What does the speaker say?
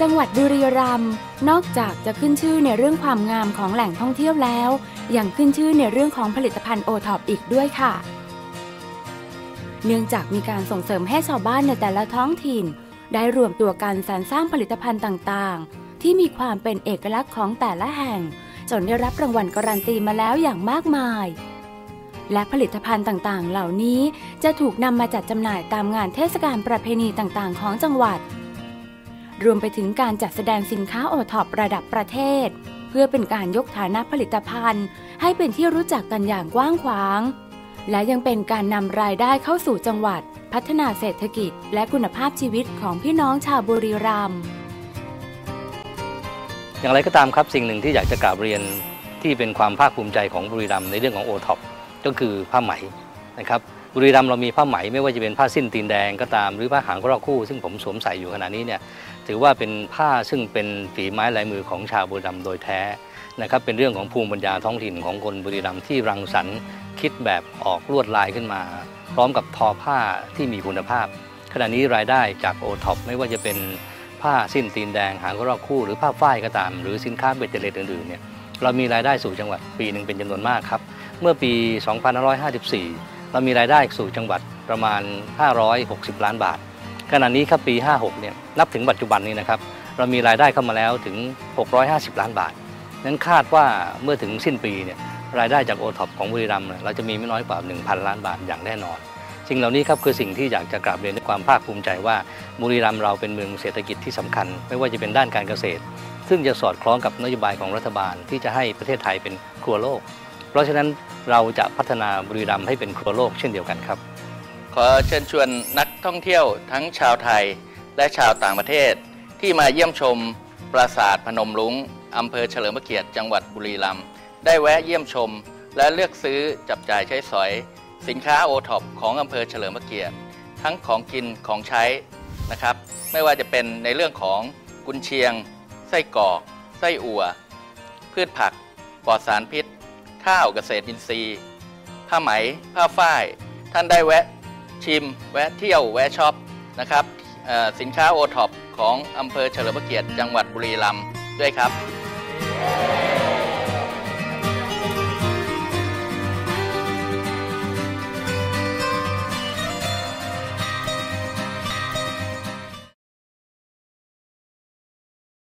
จังหวัดบุรีรัมย์นอกจากจะขึ้นชื่อในเรื่องความงามของแหล่งท่องเที่ยวแล้ว ยังขึ้นชื่อในเรื่องของผลิตภัณฑ์โอท็อปอีกด้วยค่ะ เนื่องจากมีการส่งเสริมให้ชาวบ้านในแต่ละท้องถิ่น ได้รวมตัวกันสรรสร้างผลิตภัณฑ์ต่างๆ ที่มีความเป็นเอกลักษณ์ของแต่ละแห่ง จนได้รับรางวัลการันตีมาแล้วอย่างมากมาย และผลิตภัณฑ์ต่างๆ เหล่านี้จะถูกนำมาจัดจำหน่ายตามงานเทศกาลประเพณีต่างๆ ของจังหวัด รวมไปถึงการจัดแสดงสินค้าโอท็อประดับประเทศ เพื่อเป็นการยกฐานะผลิตภัณฑ์ ให้เป็นที่รู้จักกันอย่างกว้างขวาง และยังเป็นการนำรายได้เข้าสู่จังหวัด พัฒนาเศรษฐกิจ และคุณภาพชีวิตของพี่น้องชาวบุรีรัมย์อย่างไรก็ตามครับสิ่งหนึ่งที่อยากจะกราบเรียนที่เป็นความภาคภูมิใจของบุรีรัมย์ในเรื่องของโอท็อปก็คือผ้าไหมนะครับ บุรีรัมย์เรามีผ้าไหมไม่ว่าจะเป็นผ้าสิ้นตีนแดงก็ตามหรือผ้าหางกระรอกคู่ ซึ่งผมสวมใส่อยู่ขณะนี้เนี่ยถือว่าเป็นผ้าซึ่งเป็นฝีไม้ลายมือของชาวบุรีรัมย์โดยแท้นะครับเป็นเรื่องของภูมิปัญญาท้องถิ่นของคนบุรีรัมย์ที่รังสรรค์คิดแบบออกลวดลายขึ้นมา พร้อมกับทอผ้าที่มีคุณภาพ ขณะนี้รายได้จากโอท็อปไม่ว่าจะเป็นผ้าสิ้นตีนแดงหางกระรอกคู่ หรือผ้าฝ้ายก็ตาม หรือสินค้าเบตเตอร์เลตอื่นๆเนี่ยเรามีรายได้สู่จังหวัดปีหนึ่งเป็นจำนวนมากครับเมื่อปี 2554 เรามีรายได้สู่จังหวัดประมาณ 560 ล้านบาท ขณะนี้ครับปี 56 เนี่ยนับถึงปัจจุบันนี้นะครับเรามีรายได้เข้ามาแล้วถึง 650 ล้านบาทนั้นคาดว่าเมื่อถึงสิ้นปีเนี่ยรายได้จากโอท็อปของบุรีรัมย์เราจะมีไม่น้อยกว่า 1,000 ล้านบาทอย่างแน่นอนสิ่งเหล่านี้ครับคือสิ่งที่อยากจะกราบเรียนด้วยความภาคภูมิใจว่าบุรีรัมย์เราเป็นเมืองเศรษฐกิจที่สำคัญ ไม่ว่าจะเป็นด้านการเกษตร ซึ่งจะสอดคล้องกับนโยบายของรัฐบาลที่จะให้ประเทศไทยเป็นครัวโลก ราะฉะนั้นเราจะพัฒนาบุรีรัมย์ให้เป็นครัวโลกเช่นเดียวกันครับ ขอเชิญชวนนักท่องเที่ยวทั้งชาวไทยและชาวต่างประเทศ ที่มาเยี่ยมชมปราสาทพนมรุ้งอำเภอเฉลิมพระเกียรติจังหวัดบุรีรัมย์ได้แวะเยี่ยมชม และเลือกซื้อจับจ่ายใช้สอย สินค้าโอท็อปของอำเภอเฉลิมพระเกียรติ ทั้งของกินของใช้นะครับ ไม่ว่าจะเป็นในเรื่องของกุนเชียง ไส้กรอก ไส้อั่วพืชผักปลอดสารพิษ ข้าวเกษตรอินทรีย์ ผ้าไหม ผ้าฝ้าย ท่านได้แวะชิม แวะเที่ยว แวะช็อปนะครับสินค้าโอท็อปของอำเภอเฉลิมพระเกียรติจังหวัดบุรีรัมย์ด้วยครับ